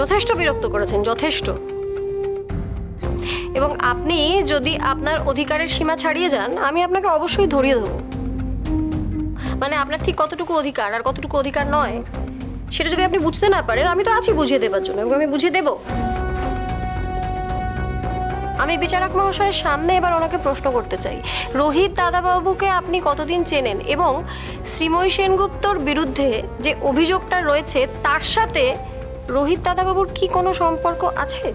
যথেষ্ট বিরক্ত করেছেন, যথেষ্ট। এবং আপনি যদি আপনার অধিকারের সীমা ছাড়িয়ে যান, আমি আপনাকে অবশ্যই ধরিয়ে দেবো। মানে আপনার ঠিক কতটুকু অধিকার আর কতটুকু অধিকার নয়, সেটা যদি আপনি বুঝতে না পারেন, আমি তো আছি বুঝিয়ে দেবার জন্য এবং আমি বুঝিয়ে দেব। আমি বিচারক মহাশয়ের সামনে এবার ওনাকে প্রশ্ন করতে চাই। রোহিত দাদাবাবুকে আপনি কতদিন চেনেন এবং শ্রীময়ী সেনগুপ্তর বিরুদ্ধে যে অভিযোগটা রয়েছে, তার সাথে রোহিত দাদাবাবুর কি কোনো সম্পর্ক আছে?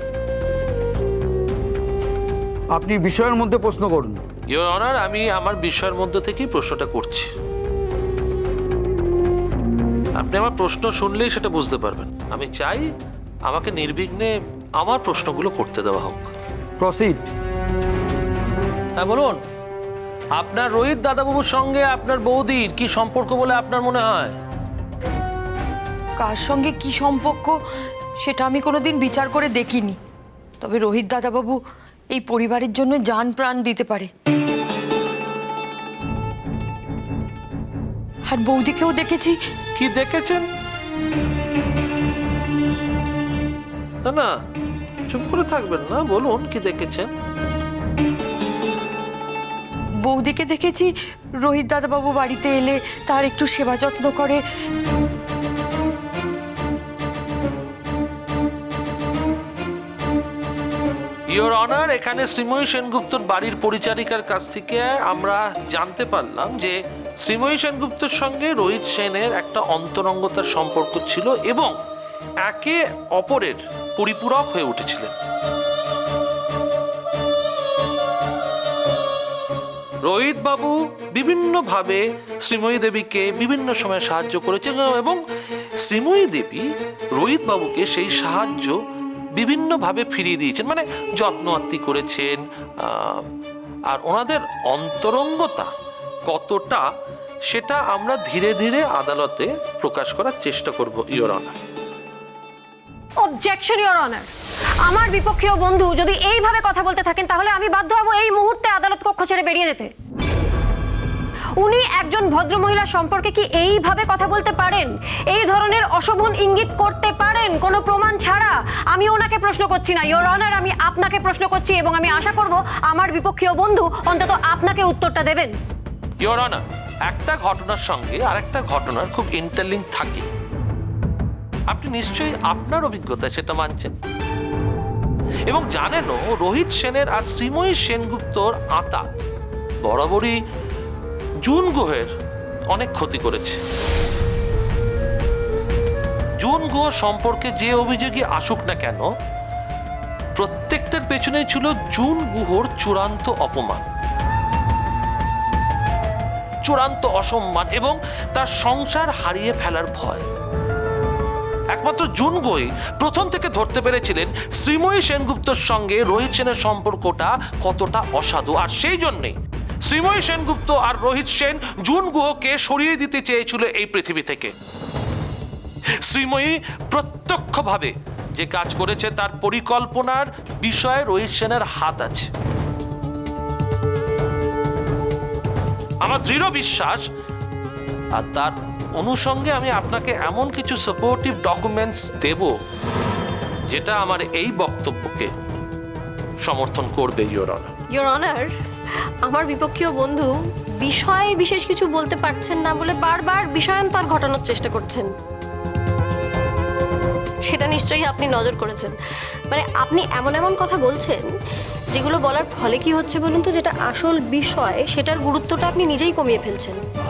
আপনি বিষয়ের মধ্যে প্রশ্ন করুন। ইওর অনার আমি আমার বিষয়ের মধ্যে থেকেই প্রশ্নটা করছি। আপনি আমার প্রশ্ন শুনলেই সেটা বুঝতে পারবেন। আমি চাই আমাকে নির্বিঘ্নে আমার প্রশ্নগুলো করতে দেওয়া হোক। প্রসিড হ্যাঁ বলুন। আপনার রোহিত দাদাবাবুর সঙ্গে আপনার বৌদির কি সম্পর্ক বলে আপনার মনে হয়? কার সঙ্গে কি সম্পর্ক সেটা আমি কোনোদিন বিচার করে দেখিনি। তবে রোহিত দাদাবাবু এই পরিবারের জন্য যান প্রাণ দিতে পারে। আর বৌদিকেও দেখেছি। কি দেখেছেন? না না চুপ করে থাকবেন না বলুন কি দেখেছেন? বৌদিকে দেখেছি রোহিত দাদাবাবু বাড়িতে এলে তার একটু সেবা যত্ন করে। ইওর অনার এখানে শ্রীময়ী সেনগুপ্তর বাড়ির পরিচারিকার কাছ থেকে আমরা জানতে পারলাম যে শ্রীময়ী সেনগুপ্তর সঙ্গে রোহিত সেনের একটা অন্তরঙ্গতার সম্পর্ক ছিল এবং একে অপরের পরিপূরক হয়ে উঠেছিলেন। রোহিত বাবু বিভিন্নভাবে শ্রীময়ী দেবীকে বিভিন্ন সময় সাহায্য করেছেন এবং শ্রীময়ী দেবী রোহিত বাবুকে সেই সাহায্য বিভিন্নভাবে ফিরিয়ে দিয়েছেন মানে যত্ন আত্মি করেছেন আর ওনাদের অন্তরঙ্গতা কতটা সেটা আমরা ধীরে ধীরে আদালতে প্রকাশ করার চেষ্টা করব your honour objection your honour আমার বিপক্ষীয় বন্ধু, যদি এইভাবে কথা বলতে থাকেন, তাহলে আমি বাধ্য হব এই মুহূর্তে আদালত কক্ষ ছেড়ে বেরিয়ে যেতে। উনি একজন ভদ্রমহিলা সম্পর্কে কি এইভাবে কথা বলতে পারেন? এই ধরনের অশোভন ইঙ্গিত করতে পারেন? কোনো প্রমাণ ছাড়া? আমি ওনাকে প্রশ্ন করছি না। ইওর অনার আমি আপনাকে প্রশ্ন করছি এবং আমি আশা করব আমার বিপক্ষীয় বন্ধু অন্তত আপনাকে উত্তরটা দেবেন। ইওর অনার একটা ঘটনার সঙ্গে আরেকটা ঘটনার খুব ইন্টারলিঙ্ক থাকে। আপনি নিশ্চয়ই আপনার অভিজ্ঞতায় সেটা মানছেন। এবং জানেনও, রোহিত সেনের আর শ্রীময়ী সেনগুপ্তর আতাত বরাবরই জুন গুহের অনেক ক্ষতি করেছে। জুন গুহ সম্পর্কে যে অভিযোগই আসুক না কেন, প্রত্যেকটার পেছনেই ছিল জুন গুহর চূড়ান্ত অপমান। চূড়ান্ত অসম্মান এবং তার সংসার হারিয়ে ফেলার ভয়। একমাত্র জুন বই প্রথম থেকে ধরতে পেরেছিলেন শ্রীময়ী সেনগুপ্তর সঙ্গে রোহিত সেনের সম্পর্কটা কতটা অসাধু, আর সেই জন্যেই শ্রীময়ী সেনগুপ্ত আর রোহিত সেন জুন গুহকে সরিয়ে দিতে চেয়েছিল এই পৃথিবী থেকে। শ্রীময়ী প্রত্যক্ষভাবে যে কাজ করেছে তার পরিকল্পনার বিষয়ে রোহিত সেনের হাত আছে। আমার দৃঢ় বিশ্বাস আর তার অনুষঙ্গে আমি আপনাকে এমন কিছু সাপোর্টিভ ডকুমেন্টস দেব, যেটা আমার এই বক্তব্যকে সমর্থন করবে ইওর অনার ইওর অনার আমার বিপক্ষীয় বন্ধু বিষয়ে বিশেষ কিছু বলতে পারছেন না বলে বারবার বিষয়ান্তর ঘটানোর চেষ্টা করছেন। সেটা নিশ্চয়ই আপনি নজর করেছেন। মানে আপনি এমন এমন কথা বলছেন যেগুলো বলার ফলে কি হচ্ছে বলুন তো, যেটা আসল বিষয়, সেটার গুরুত্বটা আপনি নিজেই কমিয়ে ফেলছেন।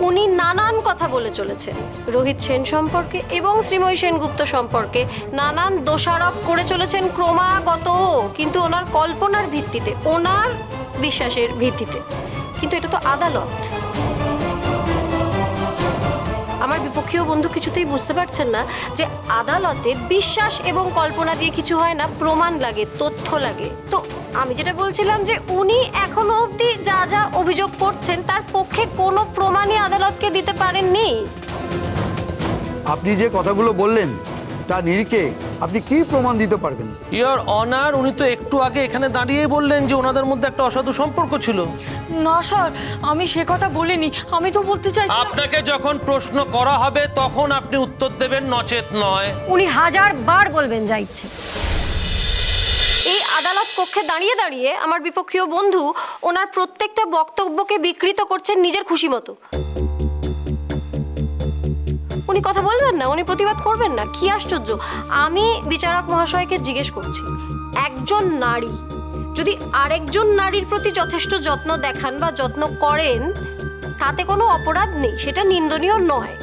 উনি নানান কথা বলে চলেছেন। রোহিত সেন সম্পর্কে এবং শ্রীময়ী সেনগুপ্ত সম্পর্কে নানান দোষারোপ করে চলেছেন ক্রমাগত, কিন্তু ওনার কল্পনার ভিত্তিতে, ওনার বিশ্বাসের ভিত্তিতে। কিন্তু এটা তো আদালত। আমার বিপক্ষীয় বন্ধু কিছুতেই বুঝতে পারছেন না যে আদালতে বিশ্বাস এবং কল্পনা দিয়ে কিছু হয় না, প্রমাণ লাগে, তথ্য লাগে। তো আমি যেটা বলছিলাম যে উনি এখনও অবধি যা যা অভিযোগ করছেন, তার পক্ষে কোনো প্রমাণই আদালতকে দিতে পারেননি। আপনি যে কথাগুলো বললেন, তা নিরিখে আপনি কি প্রমাণ দিতে পারবেন? ইয়ার অনার উনি তো একটু আগে এখানে দাঁড়িয়েই বললেন যে ওনাদের মধ্যে একটা অসাধু সম্পর্ক ছিল। না স্যার আমি সে কথা বলিনি। আমি তো বলতে চাইছি আপনাকে যখন প্রশ্ন করা হবে তখন আপনি উত্তর দেবেন নচেত নয়। উনি হাজার বার বলবেন যা ইচ্ছে। এই আদালত কক্ষে দাঁড়িয়ে দাঁড়িয়ে আমার বিপক্ষীয় বন্ধু ওনার প্রত্যেকটা বক্তব্যকে বিকৃত করছেন নিজের খুশি মতো। উনি কথা বলবেন না, উনি প্রতিবাদ করবেন না। কি আশ্চর্য। আমি বিচারক মহাশয়কে জিজ্ঞেস করছি, একজন নারী, যদি আরেকজন নারীর প্রতি যথেষ্ট যত্ন দেখান বা যত্ন করেন, তাতে কোনো অপরাধ নেই, সেটা নিন্দনীয় নয়।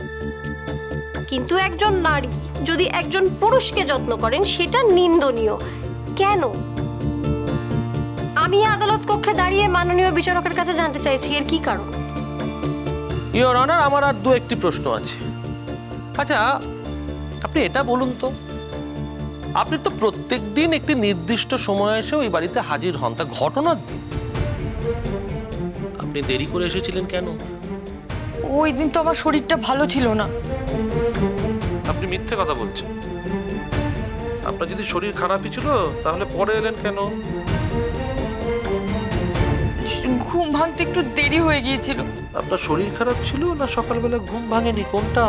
কিন্তু একজন নারী যদি একজন পুরুষকে যত্ন করেন, সেটা নিন্দনীয়। কেন? আমি আদালত কক্ষে দাঁড়িয়ে মাননীয় বিচারকের কাছে জানতে চাইছি, এর কি কারণ? অনার আমার আর দু একটি প্রশ্ন আছে। আচ্ছা আপনি এটা বলুন তো। আপনি তো প্রত্যেক দিন একটি নির্দিষ্ট সময় এসে ওই বাড়িতে হাজির হন তা ঘটনার দিন। আপনি দেরি করে এসেছিলেন কেন? ওই দিন তো আমার শরীরটা ভালো ছিল না। আপনি মিথ্যে কথা বলছেন। আপনার যদি শরীর খারাপই ছিল তাহলে পরে এলেন কেন? ঘুম ভাঙতে একটু দেরি হয়ে গিয়েছিল। আপনার শরীর খারাপ ছিল না সকালবেলা ঘুম ভাঙেনি? কোনটা?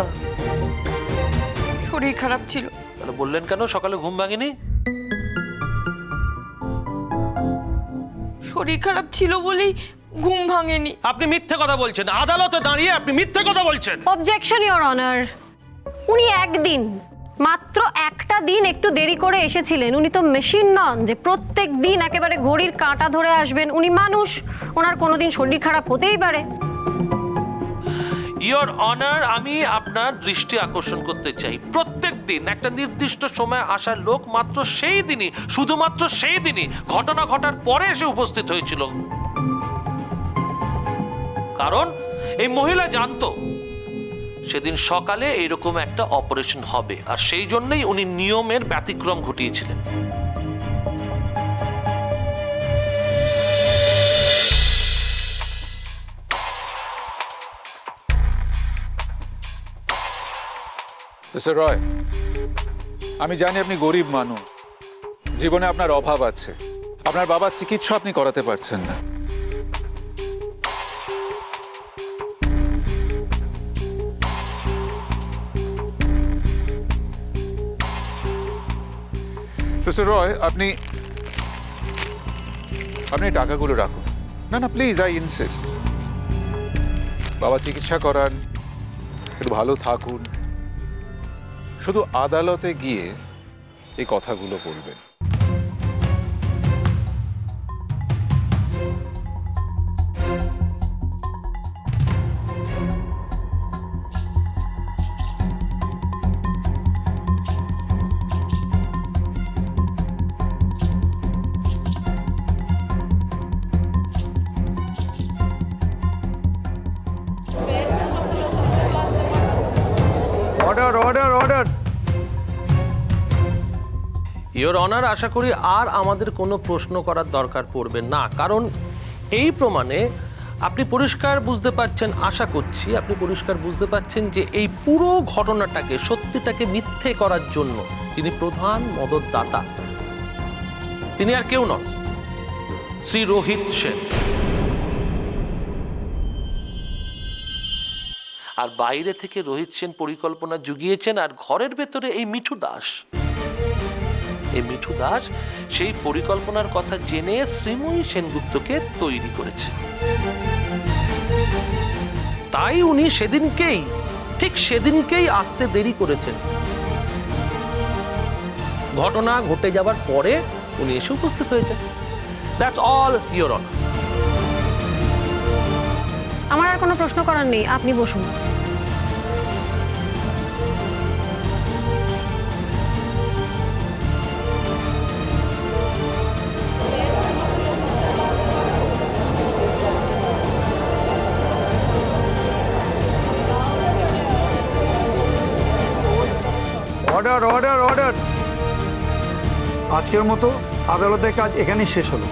শরীর খারাপ ছিল। তাহলে বললেন কেন? সকালে ঘুম ভাঙেনি? শরীর খারাপ ছিল বলেই ঘুম ভাঙেনি। আপনি মিথ্যে কথা বলছেন। আদালতে দাঁড়িয়ে আপনি মিথ্যে কথা বলছেন। অবজেকশন ইওর অনার উনি একদিন মাত্র একটা দিন একটু দেরি করে এসেছিলেন। উনি তো মেশিন নন যে প্রত্যেক দিন একেবারে ঘড়ির কাঁটা ধরে আসবেন। উনি মানুষ ওনার কোনোদিন শরীর খারাপ হতেই পারে। ইয়োর অনার আমি আপনার দৃষ্টি আকর্ষণ করতে চাই। প্রত্যেক দিন একটা নির্দিষ্ট সময় আসার লোক মাত্র সেই দিনই, শুধুমাত্র সেই দিনই ঘটনা ঘটার পরে এসে উপস্থিত হয়েছিল। কারণ এই মহিলা জানতো, সেদিন সকালে এইরকম একটা অপারেশন হবে, আর সেই জন্যই উনি নিয়মের ব্যতিক্রম ঘটিয়েছিলেন। মিস্টার রয় আমি জানি আপনি গরিব মানুষ। জীবনে আপনার অভাব আছে। আপনার বাবার চিকিৎসা আপনি করাতে পারছেন না। সিস্টার রয় আপনি আপনি টাকাগুলো রাখুন। না না প্লিজ আই ইনসিস্ট বাবা চিকিৎসা করান। একটু ভালো থাকুন। শুধু আদালতে গিয়ে এই কথাগুলো বলবেন। ইওর অনার আশা করি আর আমাদের কোনো প্রশ্ন করার দরকার পড়বে না। কারণ এই প্রমাণে আপনি পরিষ্কার বুঝতে পাচ্ছেন, আশা করছি আপনি পরিষ্কার বুঝতে পাচ্ছেন যে এই পুরো ঘটনাটাকে, সত্যিটাকে মিথ্যে করার জন্য তিনি প্রধান মদতদাতা। তিনি আর কেউ নন, শ্রী রোহিত সেন। আর বাইরে থেকে রোহিত সেন পরিকল্পনা জুগিয়েছেন আর ঘরের ভেতরে এই মিঠু দাস। এই মিঠু দাস সেই পরিকল্পনার কথা জেনে শ্রীময়ী সেনগুপ্তকে তৈরি করেছে। তাই উনি সেদিনকেই, ঠিক সেদিনকেই আসতে দেরি করেছেন। ঘটনা ঘটে যাবার পরে উনি এসে উপস্থিত হয়েছেন। অল অন আমার আর কোনো প্রশ্ন করার নেই, আপনি বসুন। অর্ডার অর্ডার অর্ডার আজকের মতো আদালতের কাজ এখানেই শেষ হলো।